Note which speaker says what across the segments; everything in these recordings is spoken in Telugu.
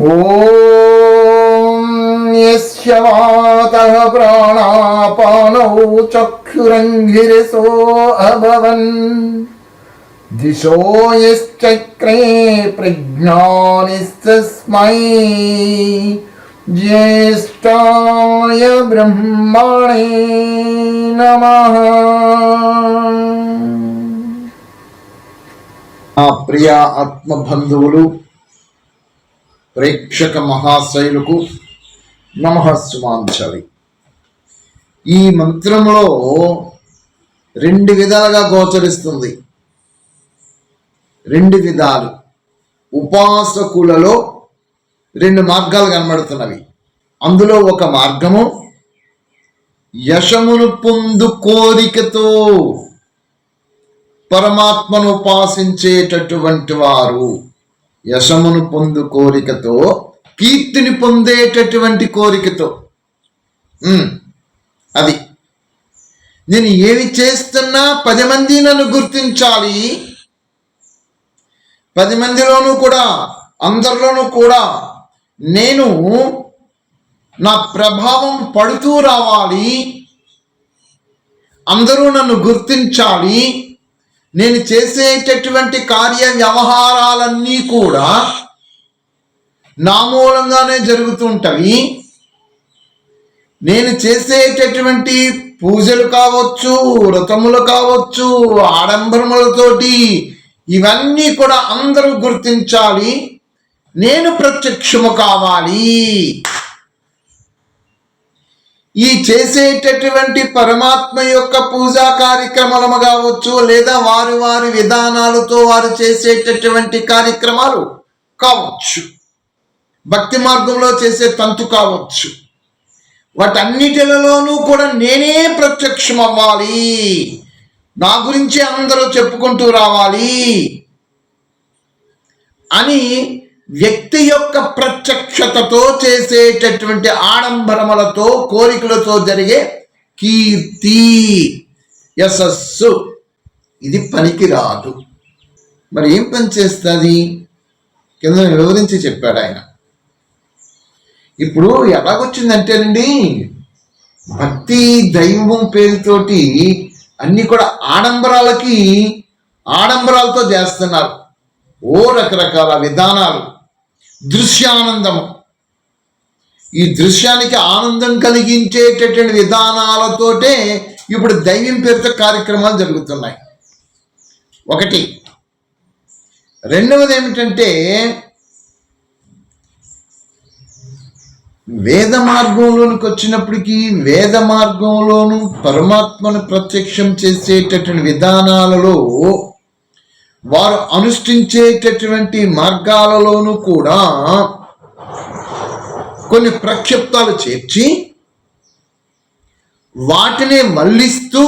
Speaker 1: ॐ यस्य वातः प्राणापानौ चक्षुरङ्गिरसो अभवन् दिशो यश्चक्रे प्रज्ञानिस्तस्मै ज्येष्ठाय ब्रह्मणे नमः ఆ ప్రియ ఆత్మబంధువులు ప్రేక్షక మహాశైలకు నమఃసుమాంచలి ఈ మంత్రంలో రెండు విధాలుగా గోచరిస్తుంది. రెండు విధాలు. ఉపాసకులలో రెండు మార్గాలు కనబడుతున్నవి. అందులో ఒక మార్గము యశమును పొందు కోరికతో పరమాత్మను ఉపాసించేటటువంటి వారు. యశమును పొందు కోరికతో కీర్తిని పొందేటటువంటి కోరికతో. అది. నేను ఏమి చేస్తున్నా పది మంది నన్ను గుర్తించాలి. పది మందిలోనూ కూడా అందరిలోనూ కూడా నేను నా ప్రభావం పడుతూ రావాలి. అందరూ నన్ను గుర్తించాలి. నేను చేసేటటువంటి కార్య వ్యవహారాలన్నీ కూడా నా మూలంగానే జరుగుతుంటవి. నేను చేసేటటువంటి పూజలు కావచ్చు వ్రతములు కావచ్చు ఆడంబరములతోటి ఇవన్నీ కూడా అందరూ గుర్తించాలి. నేను ప్రత్యక్షము కావాలి. ఈ చేసేటటువంటి పరమాత్మ యొక్క పూజా కార్యక్రమాలు కావచ్చు లేదా వారి వారి విధానాలతో వారు చేసేటటువంటి కార్యక్రమాలు కావచ్చు. భక్తి మార్గంలో చేసే తంతు కావచ్చు. వాటన్నిటిలలోనూ కూడా నేనే ప్రత్యక్షం అవ్వాలి నా గురించి అందరూ చెప్పుకుంటూ రావాలి. అని వ్యక్తి యొక్క ప్రత్యక్షతతో చేసేటటువంటి ఆడంబరములతో కోరికలతో జరిగే కీర్తి యశస్సు. ఇది పనికిరాదు. మరి ఏం పని చేస్తుంది? కింద వివరించి చెప్పాడు ఆయన. ఇప్పుడు ఎలాగొచ్చిందంటేనండి భక్తి దైవం పేరుతోటి అన్ని కూడా ఆడంబరాలకి ఆడంబరాలతో చేస్తున్నారు. ఓ రకరకాల విధానాలు. దృశ్యానందము. ఈ దృశ్యానికి ఆనందం కలిగించేటటువంటి విధానాలతోటే ఇప్పుడు దైవం పేరుతో కార్యక్రమాలు జరుగుతున్నాయి. ఒకటి రెండవది ఏమిటంటే వేద మార్గంలోనికి వచ్చినప్పటికీ వేద మార్గంలోను పరమాత్మను ప్రత్యక్షం చేసేటటువంటి విధానాలలో వారు అనుష్ఠించేటటువంటి మార్గాలలోనూ కూడా కొన్ని ప్రక్షిప్తాలు చేర్చి వాటిని మళ్ళిస్తూ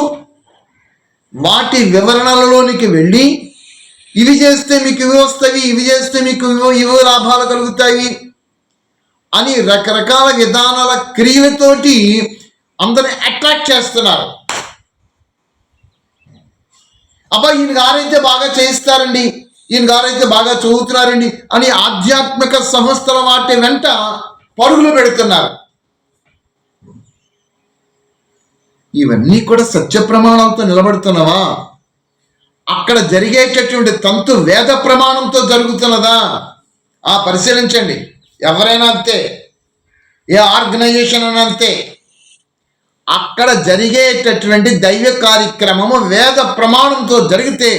Speaker 1: వాటి వివరణలలోనికి వెళ్ళి ఇవి చేస్తే మీకు ఇవి వస్తాయి ఇవి చేస్తే మీకు ఇవి లాభాలు కలుగుతాయి అని రకరకాల విధానాల క్రియలతోటి అందరిని అట్రాక్ట్ చేస్తున్నారు. అబ్బా ఈయన గారైతే బాగా చేయిస్తారండి. ఈయన గారైతే బాగా చదువుతున్నారండి. అని ఆధ్యాత్మిక సంస్థల వాటి వెంట పరుగులు పెడుతున్నారు. ఇవన్నీ కూడా సత్య ప్రమాణాలతో నిలబడుతున్నవా? అక్కడ జరిగేటటువంటి తంతు వేద ప్రమాణంతో జరుగుతున్నదా? ఆ పరిశీలించండి. ఎవరైనా అంతే. ఏ ఆర్గనైజేషన్ అని అంతే. అక్కడ జరిగేటటువంటి దైవ కార్యక్రమము వేద ప్రమాణంతో జరిగితే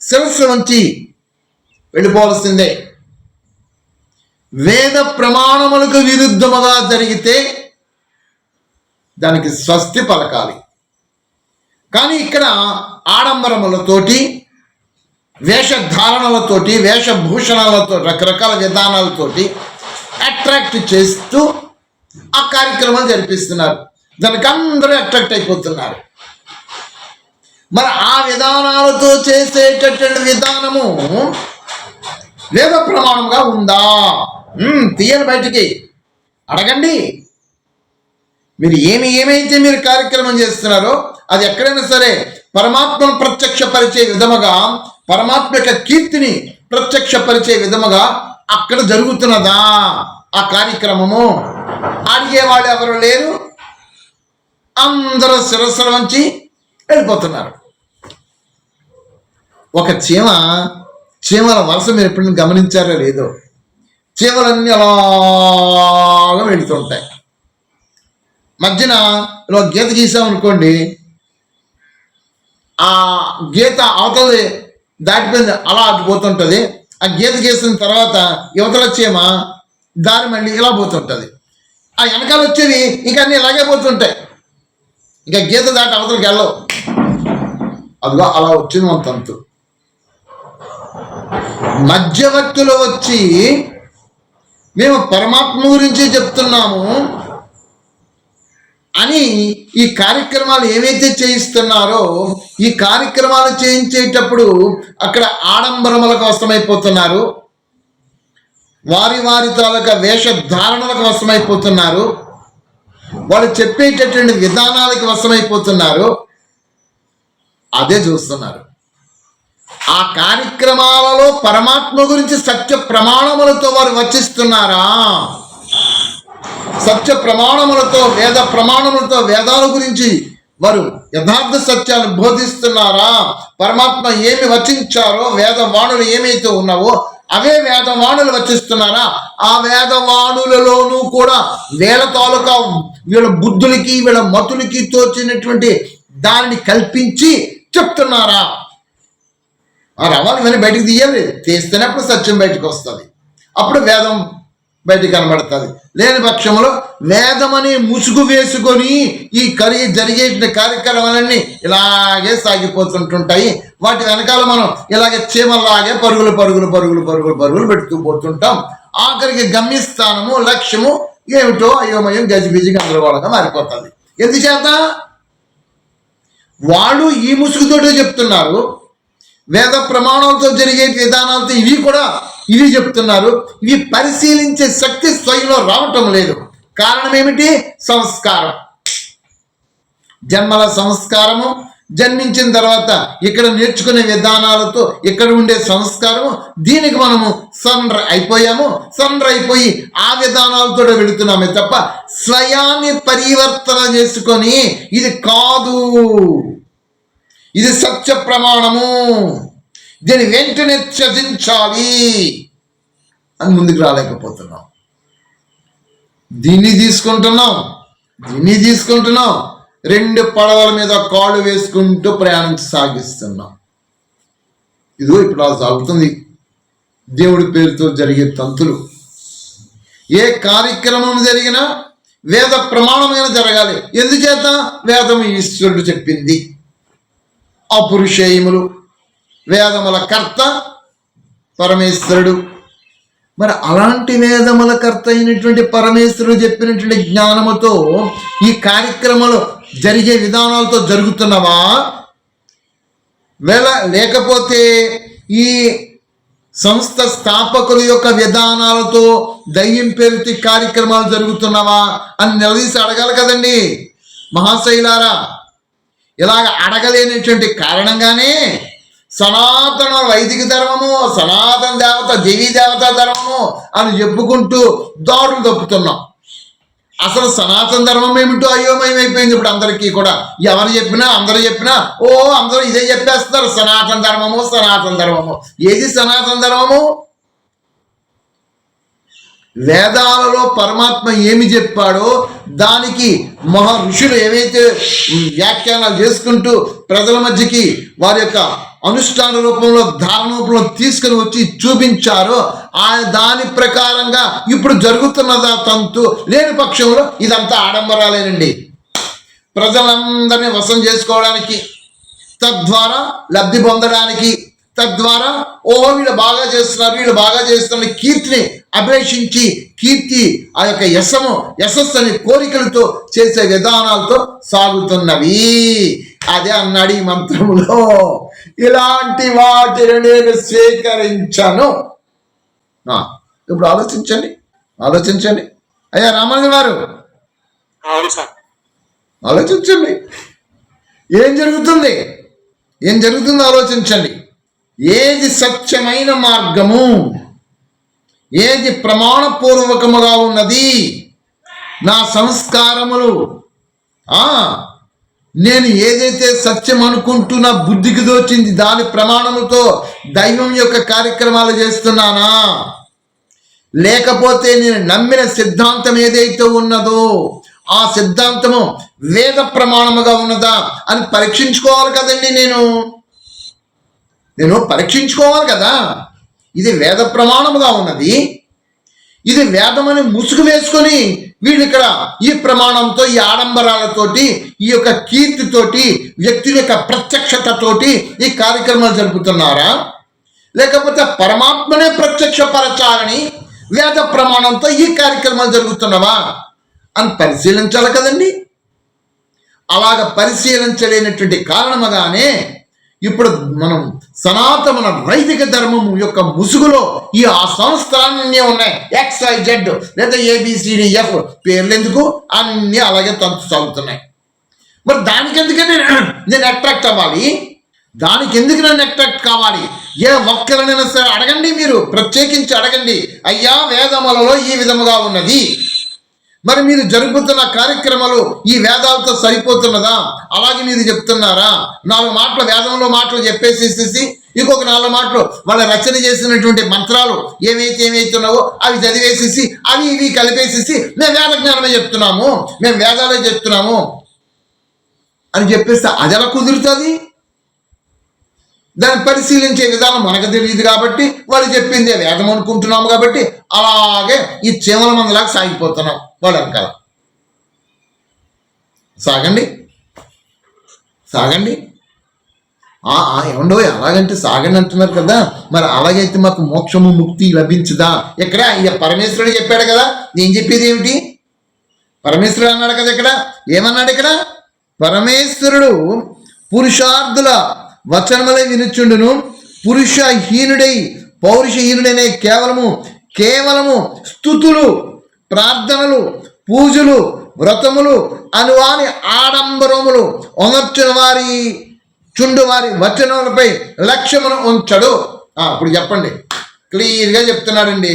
Speaker 1: శిరస్సు నుంచి వెళ్ళిపోవలసిందే. వేద ప్రమాణములకు విరుద్ధముగా జరిగితే దానికి స్వస్తి పలకాలి. కానీ ఇక్కడ ఆడంబరములతోటి వేషధారణలతోటి వేషభూషణాలతో రకరకాల విధానాలతోటి అట్రాక్ట్ చేస్తూ ఆ కార్యక్రమం జరిపిస్తున్నారు. దానికి అందరూ అట్రాక్ట్ అయిపోతున్నారు. మరి ఆ విధానాలతో చేసేటటువంటి విధానము వేద ప్రమాణంగా ఉందా తీయని బయటికి. అడగండి. మీరు ఏమి ఏమైతే మీరు కార్యక్రమం చేస్తున్నారో అది ఎక్కడైనా సరే పరమాత్మను ప్రత్యక్షపరిచే విధముగా పరమాత్మ యొక్క కీర్తిని ప్రత్యక్షపరిచే విధముగా అక్కడ జరుగుతున్నదా? ఆ కార్యక్రమము. అడిగే ఎవరు లేరు? అందరూ శిరస్సుల వంచి వెళ్ళిపోతున్నారు. ఒక చీమ చీమల వరుస మీరు ఎప్పుడైనా గమనించారో లేదో చీమలన్నీ అలాగా వెళుతుంటాయి మధ్యన ఇలా గీత గీసామనుకోండి ఆ గీత అవతలి దాటిపోయింది అలా అటుపోతుంటుంది ఆ గీత గీసిన తర్వాత యువతల చీమ దారి మళ్ళీ ఇలా పోతుంటుంది. ఆ వెనకాల వచ్చేవి ఇంకా అన్నీ ఇలాగే పోతుంటాయి. ఇంకా గీత దాటి అవతలకి వెళ్ళవు. అదిగో అలా వచ్చింది మన తంతు. మధ్యవర్తులు వచ్చి మేము పరమాత్మ గురించి చెప్తున్నాము అని ఈ కార్యక్రమాలు ఏవైతే చేయిస్తున్నారో ఈ కార్యక్రమాలు చేయించేటప్పుడు అక్కడ ఆడంబరములకు వశమైపోతున్నారు వారి వారి తాలూకా వేషధారణలకు వశమైపోతున్నారు వాళ్ళు చెప్పేటటువంటి విధానాలకు వశమైపోతున్నారు. అదే చూస్తున్నారు. ఆ కార్యక్రమాలలో పరమాత్మ గురించి సత్య ప్రమాణములతో వారు వచిస్తున్నారా? సత్య ప్రమాణములతో వేద ప్రమాణములతో వేదాల గురించి వారు యథార్థ సత్యాన్ని బోధిస్తున్నారా? పరమాత్మ ఏమి వచించారో వేదవాణులు ఏమైతే ఉన్నావో అవే వేదవాణులు వచిస్తున్నారా? ఆ వేదవాణులలోనూ కూడా వేల తాలూకా వీళ్ళ బుద్ధులకి వీళ్ళ మతులకి తోచినటువంటి దానిని కల్పించి చెప్తున్నారా? ఆ రవాలు ఇవన్నీ బయటికి తీయాలి. తీస్తేనే అప్పుడు సత్యం బయటకు వస్తుంది. అప్పుడు వేదం బయటికి కనబడుతుంది. లేని పక్షంలో వేదమని ముసుగు వేసుకొని ఈ కరి జరిగే కార్యక్రమాలన్నీ ఇలాగే సాగిపోతుంటుంటాయి. వాటి వెనకాల మనం ఇలాగే చీమల్లాగే పరుగులు పరుగులు పరుగులు పరుగులు పరుగులు పెడుతూ పోతుంటాం. ఆఖరికి గమ్యస్థానము లక్ష్యము ఏమిటో అయోమయం గజిబిజి గందరగోళంగా మారిపోతుంది. ఎందుచేత వాళ్ళు ఈ ముసుగుతోటే చెప్తున్నారు. వేద ప్రమాణాలతో జరిగే విధానాలతో ఇవి కూడా ఇవి చెప్తున్నారు. ఇవి పరిశీలించే శక్తి స్వయంలో రావటం లేదు. కారణం ఏమిటి? సంస్కారం. జన్మల సంస్కారము జన్మించిన తర్వాత ఇక్కడ నేర్చుకునే విధానాలతో ఇక్కడ ఉండే సంస్కారము దీనికి మనము సన్ర అయిపోయాము. సన్ర అయిపోయి ఆ విధానాలతో వెళుతున్నామే తప్ప స్వయాన్ని పరివర్తన చేసుకొని ఇది కాదు. ఇది సత్య ప్రమాణము. దీని వెంటనే త్యజించాలి. అని ముందుకు రాలేకపోతున్నాం. దీన్ని తీసుకుంటున్నాం. దీన్ని తీసుకుంటున్నాం. రెండు పడవల మీద కాళ్ళు వేసుకుంటూ ప్రయాణం సాగిస్తున్నాం. ఇదో ఇప్పుడు అలా సాగుతుంది. దేవుడి పేరుతో జరిగే తంతులు. ఏ కార్యక్రమం జరిగినా వేద ప్రమాణమైన జరగాలి. ఎందుచేత? వేదం ఈశ్వరుడు చెప్పింది. అపురుషేయములు. వేదముల కర్త పరమేశ్వరుడు. మరి అలాంటి వేదముల కర్త అయినటువంటి పరమేశ్వరుడు చెప్పినటువంటి జ్ఞానముతో ఈ కార్యక్రమాలు జరిగే విధానాలతో జరుగుతున్నవా? వేళ లేకపోతే ఈ సంస్థ స్థాపకుల యొక్క విధానాలతో దయ్యం పేరుతి కార్యక్రమాలు జరుగుతున్నవా అని నిలదీసి అడగాలి కదండి. మహాశైలారా ఇలాగ అడగలేనటువంటి కారణంగానే సనాతన వైదిక ధర్మము సనాతన దేవత దేవీ దేవత ధర్మము అని చెప్పుకుంటూ దారులు తప్పుతున్నాం. అసలు సనాతన ధర్మం ఏమిటో అయోమయం అయిపోయింది ఇప్పుడు అందరికీ కూడా. ఎవరు చెప్పినా అందరూ చెప్పినా ఓ అందరూ ఇదే చెప్పేస్తారు సనాతన ధర్మము సనాతన ధర్మము. ఏది సనాతన ధర్మము? వేదాలలో పరమాత్మ ఏమి చెప్పాడో దానికి మహా ఋషులు ఏవైతే వ్యాఖ్యానాలు చేసుకుంటూ ప్రజల మధ్యకి వారి యొక్క అనుష్ఠాన రూపంలో ధారణ రూపంలో తీసుకుని వచ్చి చూపించారో ఆ దాని ప్రకారంగా ఇప్పుడు జరుగుతున్నదా తంతు లేని పక్షంలో ఇదంతా ఆడంబరాలేనండి. ప్రజలందరినీ వశం చేసుకోవడానికి తద్వారా లబ్ధి పొందడానికి తద్వారా ఓ వీళ్ళు బాగా చేస్తున్నారు వీళ్ళు బాగా చేస్తున్న కీర్తిని అభిలషించి కీర్తి ఆ యొక్క యశము యశస్సు అనే కోరికలతో చేసే విధానాలతో సాగుతున్నవి. అదే అన్నాడు ఈ మంత్రములో. ఇలాంటి వాటిని నేను స్వీకరించను. ఇప్పుడు ఆలోచించండి ఆలోచించండి. అయ్యా రామలింగ గారు. ఆలోచించండి. ఏం జరుగుతుంది? ఏం జరుగుతుందో ఆలోచించండి. ఏది సత్యమైన మార్గము? ఏది ప్రమాణపూర్వకముగా ఉన్నది? నా సంస్కారములు. ఆ నేను ఏదైతే సత్యం అనుకుంటున్న బుద్ధికి దోచింది దాని ప్రమాణముతో దైవం యొక్క కార్యక్రమాలు చేస్తున్నానా? లేకపోతే నేను నమ్మిన సిద్ధాంతం ఏదైతే ఉన్నదో ఆ సిద్ధాంతము వేద ప్రమాణముగా ఉన్నదా అని పరీక్షించుకోవాలి కదండి నేను. నేను పరీక్షించుకోవాలి కదా. ఇది వేద ప్రమాణముగా ఉన్నది. ఇది వేదమని ముసుగు వేసుకొని వీళ్ళు ఇక్కడ ఈ ప్రమాణంతో ఈ ఆడంబరాలతోటి ఈ యొక్క కీర్తితోటి వ్యక్తుల యొక్క ప్రత్యక్షతతోటి ఈ కార్యక్రమాలు జరుపుతున్నారా? లేకపోతే పరమాత్మనే ప్రత్యక్షపరచాలని వేద ప్రమాణంతో ఈ కార్యక్రమాలు జరుగుతున్నవా? అని పరిశీలించాలి కదండి. అలాగ పరిశీలించలేనటువంటి కారణముగానే ఇప్పుడు మనం సనాతన వైదిక ధర్మం యొక్క ముసుగులో ఈ ఆ సంస్థలన్నీ ఉన్నాయి. ఎక్స్ ఐ జెడ్ లేదా A B C D F పేర్లు ఎందుకు? అన్నీ అలాగే తంతు సాగుతున్నాయి. మరి దానికి ఎందుకని నేను అట్రాక్ట్ అవ్వాలి? దానికి ఎందుకు నేను అట్రాక్ట్ కావాలి? ఏ ఒక్కరినైనా సరే అడగండి మీరు. ప్రత్యేకించి అడగండి. అయ్యా వేదములలో ఈ విధముగా ఉన్నది. మరి మీరు జరుపుతున్న కార్యక్రమాలు ఈ వేదాలతో సరిపోతున్నదా? అలాగే మీరు చెప్తున్నారా? నాలుగు మాటలు వేదంలో మాటలు చెప్పేసేసేసి ఇంకొక నాలుగు మాటలు వాళ్ళ రచన చేసినటువంటి మంత్రాలు ఏమైతే ఉన్నావో అవి చదివేసేసి అవి ఇవి కలిపేసేసి మేము వేద జ్ఞానమే చెప్తున్నాము. మేము వేదాలే చెప్తున్నాము. అని చెప్పేస్తే అది ఎలా కుదురుతుంది? దాన్ని పరిశీలించే విధానం మనకు తెలియదు కాబట్టి వాళ్ళు చెప్పిందే వేదం అనుకుంటున్నాము కాబట్టి అలాగే ఈ చీమల మందలాగా సాగిపోతున్నాం. వాళ్ళ వెనకాల. సాగండి. సాగండి. ఏమండో అలాగంటే సాగండి అంటున్నారు కదా మరి అలాగైతే మాకు మోక్షము ముక్తి లభించదా? ఇక్కడ ఇక పరమేశ్వరుడు చెప్పాడు కదా నేను చెప్పేది ఏమిటి? పరమేశ్వరుడు అన్నాడు కదా ఇక్కడ ఏమన్నాడు ఇక్కడ? పరమేశ్వరుడు పురుషార్థుల వచనములై వినుచుండును పురుషహీనుడై పౌరుషహీనుడనే కేవలము కేవలము స్థుతులు ప్రార్థనలు పూజలు వ్రతములు అనువాని ఆడంబరములు ఉమర్చిన వారి చుండు వారి వచనములపై లక్ష్యమును ఉంచడు. ఇప్పుడు చెప్పండి. క్లియర్గా చెప్తున్నాడండి.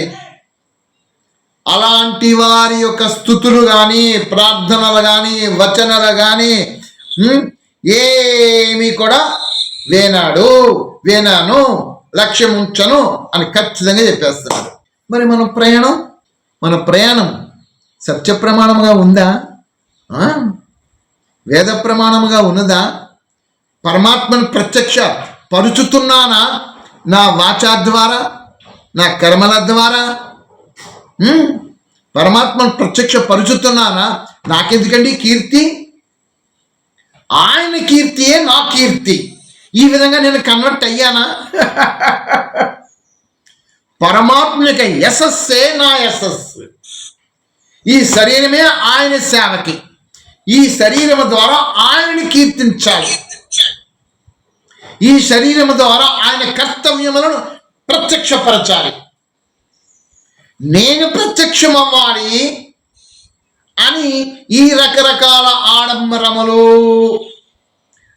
Speaker 1: అలాంటి వారి యొక్క స్థుతులు కానీ ప్రార్థనలు కానీ వచనలు కానీ ఏమి కూడా వేనాడు వేనాను లక్ష్యం ఉంచను అని ఖచ్చితంగా చెప్పేస్తున్నాడు. మరి మన ప్రయాణం మన ప్రయాణం సత్య ప్రమాణముగా ఉందా? వేద ప్రమాణముగా ఉన్నదా? పరమాత్మను ప్రత్యక్ష పరుచుతున్నానా? నా వాచా ద్వారా? నా కర్మల ద్వారా? పరమాత్మను ప్రత్యక్ష పరుచుతున్నానా? నాకెందుకండి కీర్తి? ఆయన కీర్తియే నా కీర్తి. ఈ విధంగా నేను కన్వర్ట్ అయ్యానా? పరమాత్మ యొక్క యశస్సే నా యశస్సు. ఈ శరీరమే ఆయన సేవకి. ఈ శరీరం ద్వారా ఆయనని కీర్తించాలి. ఈ శరీరం ద్వారా ఆయన కర్తవ్యములను ప్రత్యక్షపరచాలి. నేను ప్రత్యక్షమవ్వాలి అని ఈ రకరకాల ఆడంబరములు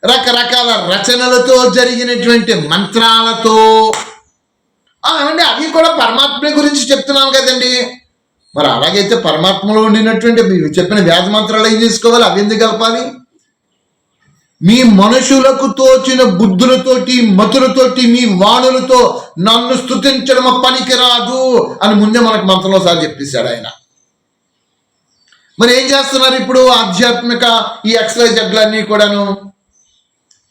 Speaker 1: రకరకాల రచనలతో జరిగినటువంటి మంత్రాలతో అండి అవి కూడా పరమాత్మ గురించి చెప్తున్నాను కదండి. మరి అలాగైతే పరమాత్మలో ఉండినటువంటి మీరు చెప్పిన వ్యాధి మంత్రాలు ఏం చేసుకోవాలి? అవి ఎందుకు కలపాలి? మీ మనుషులకు తోచిన బుద్ధులతోటి మతులతోటి మీ వాణులతో నన్ను స్తుతించడం పనికిరాదు అని ముందే మనకు మంత్రంలో సార్ చెప్పేశాడు ఆయన. మరి ఏం చేస్తున్నారు ఇప్పుడు ఆధ్యాత్మిక ఈ ఎక్స్వై జడ్లన్నీ కూడాను?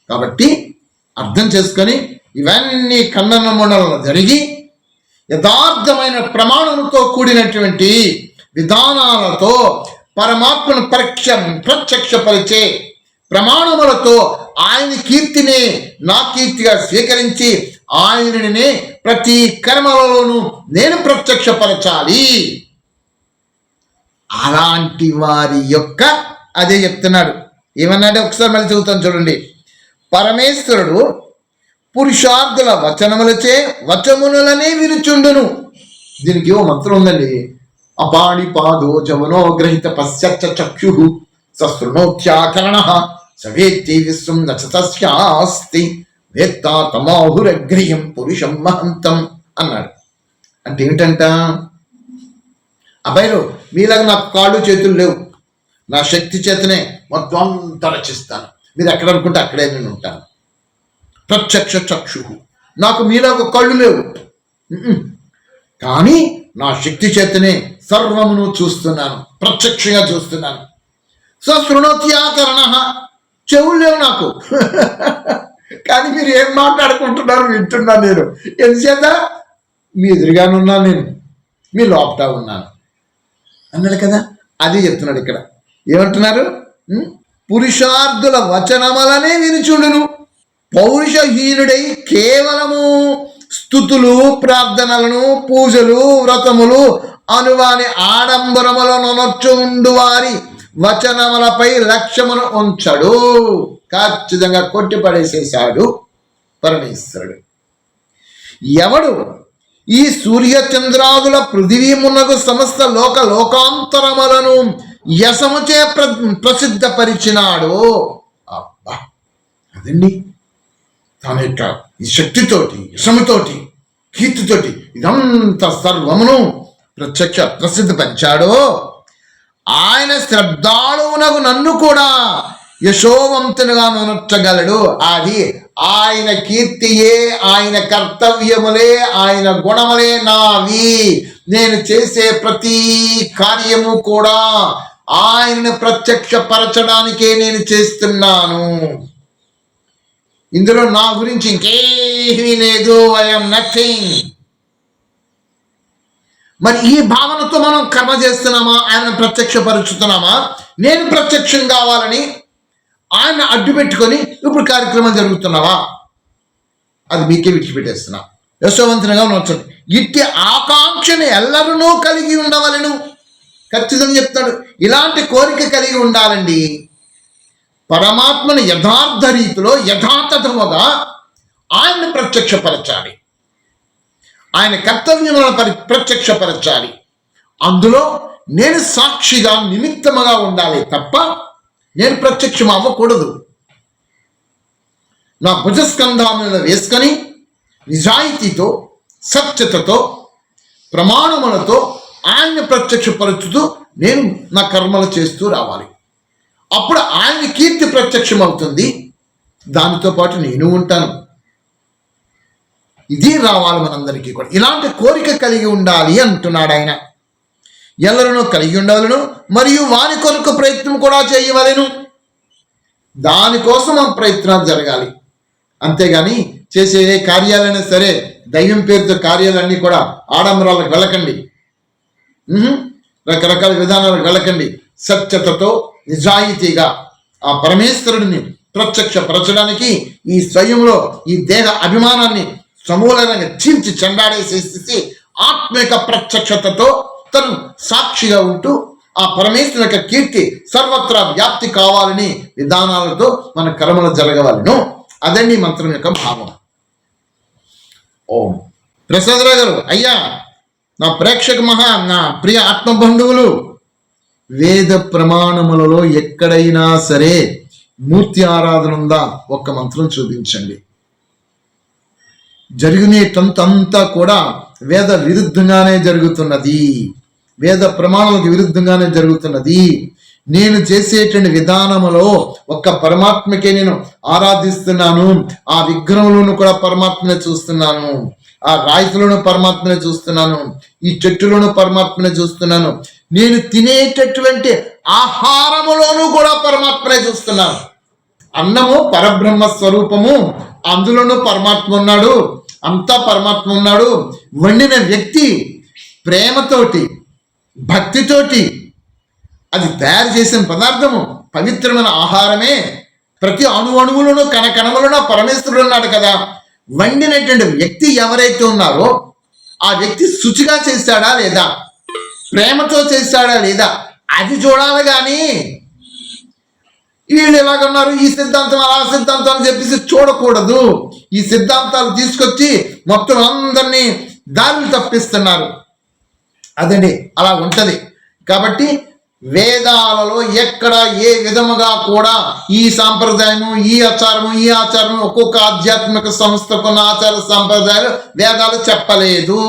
Speaker 1: కాబట్టి అర్థం చేసుకొని ఇవన్నీ ఖండన జరిగి యథార్థమైన ప్రమాణంతో కూడినటువంటి విధానాలతో పరమాత్మను పరీక్ష ప్రత్యక్షపరిచే ప్రమాణములతో ఆయన కీర్తిని నా కీర్తిగా స్వీకరించి ఆయననే ప్రతి కర్మలలోనూ నేను ప్రత్యక్షపరచాలి. అలాంటి వారి యొక్క అదే చెప్తున్నాడు. ఏమన్నాడు? ఒకసారి మళ్ళీ చదువుతాను చూడండి. పరమేశ్వరుడు పురుషార్థుల వచనములచే వచమునులనే విరుచుండును దీనికి ఓ మంత్రం ఉందండి. అపాణి పాదో జవనో గ్రహిత పశ్చచ్చ చక్షు సశృణోత్యాకరణ సవేత్తి విశ్వం నచతస్యాస్తి వేత్తా తమాహురగ్రియం పురుషం మహంతం అన్నాడు. అంటే ఏమిటంట? అబ్బాయిలు మీలాగా నాకు కాళ్ళు చేతులు లేవు. నా శక్తి చేతనే మొత్తం అంతా రచిస్తాను. మీరు ఎక్కడ అనుకుంటే అక్కడే నేను ఉంటాను. ప్రత్యక్ష చక్షు నాకు మీలాగా కళ్ళు లేవు. కానీ నా శక్తి చేతనే సర్వమును చూస్తున్నాను. ప్రత్యక్షంగా చూస్తున్నాను. సో శృణోత్యాకరణ చెవులు లేవు నాకు. కానీ మీరు ఏం మాట్లాడుకుంటున్నారు వింటున్నా నేను. ఎంతచేత మీ ఎదురుగానున్నాను నేను. మీ లోపట ఉన్నాను. అన్నాడు కదా? అది చెప్తున్నాడు ఇక్కడ. ఏమంటున్నారు? ఉం? పురుషార్థుల వచనములనే చూడును. పౌరుషహీనుడై కేవలము స్థుతులు ప్రార్థనలను పూజలు వ్రతములు అనువాని ఆడంబరములను ఉండు వారి వచనములపై లక్ష్యమును ఉంచడు. ఖచ్చితంగా కొట్టి పడేసేశాడు పరమేశ్వరుడు. ఎవడు ఈ సూర్యచంద్రాదుల పృథివీ పృథివీమునకు సమస్త లోక లోకాంతరములను యశముచే ప్ర ప్రసిద్ధపరిచినాడు? అబ్బా! అదండి తన యొక్క ఈ శక్తితోటి యశముతోటి కీర్తితోటి ఇదంతా సర్వమును ప్రత్యక్ష ప్రసిద్ధపరిచాడో ఆయన శ్రద్ధాళువునకు నన్ను కూడా యశోవంతునిగా నొనర్చగలడు అది ఆయన కీర్తియే ఆయన కర్తవ్యములే ఆయన గుణములే నావి. నేను చేసే ప్రతి కార్యము కూడా ఆయనను ప్రత్యక్షపరచడానికే నేను చేస్తున్నాను. ఇందులో నా గురించి ఇంకేమీ లేదు ఐఎమ్ నథింగ్ మరి ఈ భావనతో మనం కర్మ చేస్తున్నామా? ఆయన ప్రత్యక్షపరుచుతున్నామా? నేను ప్రత్యక్షం కావాలని ఆయన అడ్డు పెట్టుకొని ఇప్పుడు కార్యక్రమం జరుగుతున్నావా? అది మీకే విడిచిపెట్టేస్తున్నా. యశోవంతునిగా ఉంచండి ఇట్టి ఆకాంక్షను ఎల్లరూ కలిగి ఉండవలను. ఖచ్చితంగా చెప్తాడు. ఇలాంటి కోరిక కలిగి ఉండాలండి. పరమాత్మను యథార్థ రీతిలో యథాతథముగా ఆయన్ని ప్రత్యక్షపరచాలి. ఆయన కర్తవ్యములను పరి ప్రత్యక్షపరచాలి. అందులో నేను సాక్షిగా నిమిత్తముగా ఉండాలి తప్ప నేను ప్రత్యక్షం అవ్వకూడదు. నా భుజస్కంధాలను వేసుకొని నిజాయితీతో సత్యతతో ప్రమాణములతో ఆయన్ని ప్రత్యక్షపరచుతూ నేను నా కర్మలు చేస్తూ రావాలి. అప్పుడు ఆయన కీర్తి ప్రత్యక్షం అవుతుంది దానితో పాటు నేను ఉంటాను. ఇది రావాలి మనందరికీ కూడా. ఇలాంటి కోరిక కలిగి ఉండాలి అంటున్నాడు ఆయన. ఎల్లరూ కలిగి ఉండవలను మరియు వారి కొరకు ప్రయత్నం కూడా చేయవలెను. దానికోసం ఆ ప్రయత్నాలు జరగాలి. అంతేగాని చేసే ఏ కార్యాలైనా సరే దైవం పేరుతో కార్యాలన్నీ కూడా ఆడంబరాలకు వెళ్ళకండి. రకరకాల విధానాలకు వెళ్ళకండి. సత్యతతో నిజాయితీగా ఆ పరమేశ్వరుడిని ప్రత్యక్షపరచడానికి ఈ స్వయంలో ఈ దేహ అభిమానాన్ని సమూలంగా చీల్చి చెండాడేసేసి ఆత్మిక ప్రత్యక్షతతో తను సాక్షిగా ఉంటూ ఆ పరమేశ్వరు యొక్క కీర్తి సర్వత్రా వ్యాప్తి కావాలని విధానాలతో మన కర్మలు జరగవలను. అదండి మంత్రం యొక్క భావం. ఓం. ప్రసాదరావు గారు అయ్యా నా ప్రేక్షక మహా నా ప్రియ ఆత్మబంధువులు వేద ప్రమాణములలో ఎక్కడైనా సరే మూర్తి ఆరాధన ఉందా ఒక్క మంత్రం చూపించండి. జరిగినేటంతా కూడా వేద విరుద్ధంగానే జరుగుతున్నది. వేద ప్రమాణాలకు విరుద్ధంగానే జరుగుతున్నది. నేను చేసేటువంటి విధానములో ఒక్క పరమాత్మకే నేను ఆరాధిస్తున్నాను. ఆ విగ్రహంలోను కూడా పరమాత్మనే చూస్తున్నాను. ఆ రాయితలోను పరమాత్మనే చూస్తున్నాను. ఈ చెట్టులోను పరమాత్మనే చూస్తున్నాను. నేను తినేటటువంటి ఆహారములోనూ కూడా పరమాత్మనే చూస్తున్నాను. అన్నము పరబ్రహ్మ స్వరూపము. అందులోనూ పరమాత్మ ఉన్నాడు. అంతా పరమాత్మ ఉన్నాడు. వండిన వ్యక్తి ప్రేమతోటి భక్తితోటి అది తయారు చేసిన పదార్థము పవిత్రమైన ఆహారమే. ప్రతి అణు అణువులోనూ కణ కణములోనూ పరమేశ్వరుడు ఉన్నాడు కదా. వండినటువంటి వ్యక్తి ఎవరైతే ఉన్నారో ఆ వ్యక్తి శుచిగా చేశాడా లేదా? ప్రేమతో చేశాడా లేదా? అది చూడాలి కానీ వీళ్ళు ఎలాగన్నారు? ఈ సిద్ధాంతం అలా సిద్ధాంతం అని చెప్పేసి చూడకూడదు. ఈ సిద్ధాంతాలు తీసుకొచ్చి మొత్తం అందరినీ దారిని తప్పిస్తున్నారు. అదండి అలా ఉంటుంది. కాబట్టి వేదాలలో ఎక్కడ ఏ విధముగా కూడా ఈ సాంప్రదాయము ఈ ఆచారము ఈ ఆచారము ఒక్కొక్క ఆధ్యాత్మిక సంస్థకున్న ఆచార సాంప్రదాయాలు వేదాలు చెప్పలేదు.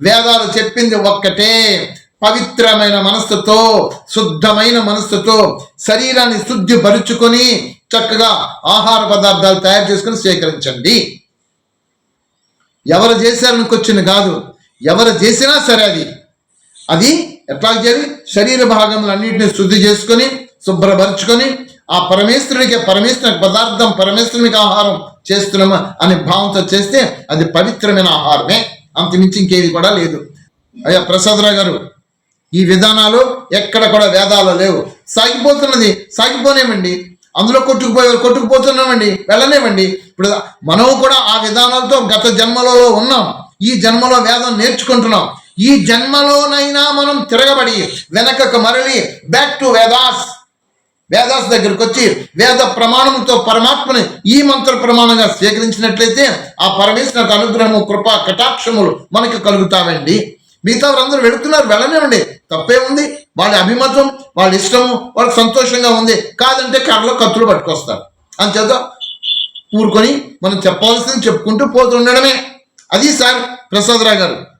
Speaker 1: వేదాలు చెప్పింది ఒక్కటే. పవిత్రమైన మనస్సుతో శుద్ధమైన మనస్సుతో శరీరాన్ని శుద్ధిపరుచుకొని చక్కగా ఆహార పదార్థాలు తయారు చేసుకొని స్వీకరించండి. ఎవరు చేశారనుకొచ్చింది కాదు. ఎవరు చేసినా సరే అది. అది ఎట్లా చేయాలి? శరీర భాగములన్నింటినీ శుద్ధి చేసుకొని శుభ్రపరుచుకొని ఆ పరమేశ్వరుడికి పరమేశ్వరుని పదార్థం పరమేశ్వరునికి ఆహారం చేస్తున్నాము అనే భావంతో చేస్తే అది పవిత్రమైన ఆహారమే. అంతమించి ఇంకేది కూడా లేదు. అయ్యా ప్రసాదరావు గారు ఈ విధానాలు ఎక్కడ కూడా వేదాలు లేవు. సాగిపోతున్నది సాగిపోనేమండి? అందులో కొట్టుకుపోయే కొట్టుకుపోతున్నామండి వెళ్ళనేమండి? ఇప్పుడు మనం కూడా ఆ విధానాలతో గత జన్మలలో ఉన్నాం. ఈ జన్మలో వేదం నేర్చుకుంటున్నాం. ఈ జన్మలోనైనా మనం తిరగబడి వెనకకు మరలి బ్యాక్ టు వేదాస్ వేదాస్ దగ్గరికి వచ్చి వేద ప్రమాణంతో పరమాత్మని ఈ మంత్ర ప్రమాణంగా స్వీకరించినట్లయితే ఆ పరమేశ్వర అనుగ్రహము కృప కటాక్షములు మనకి కలుగుతామండి మిగతా వారందరూ వెళుతున్నారు వెళ్ళనివ్వండి. తప్పే ఉంది. వాళ్ళ అభిమతం వాళ్ళ ఇష్టము వాళ్ళకి సంతోషంగా ఉంది. కాదంటే కర్రలో కత్తులు పట్టుకొస్తారు. అంచేత ఊరుకొని మనం చెప్పాల్సింది చెప్పుకుంటూ పోతుండడమే అది సార్ ప్రసాదరావు గారు.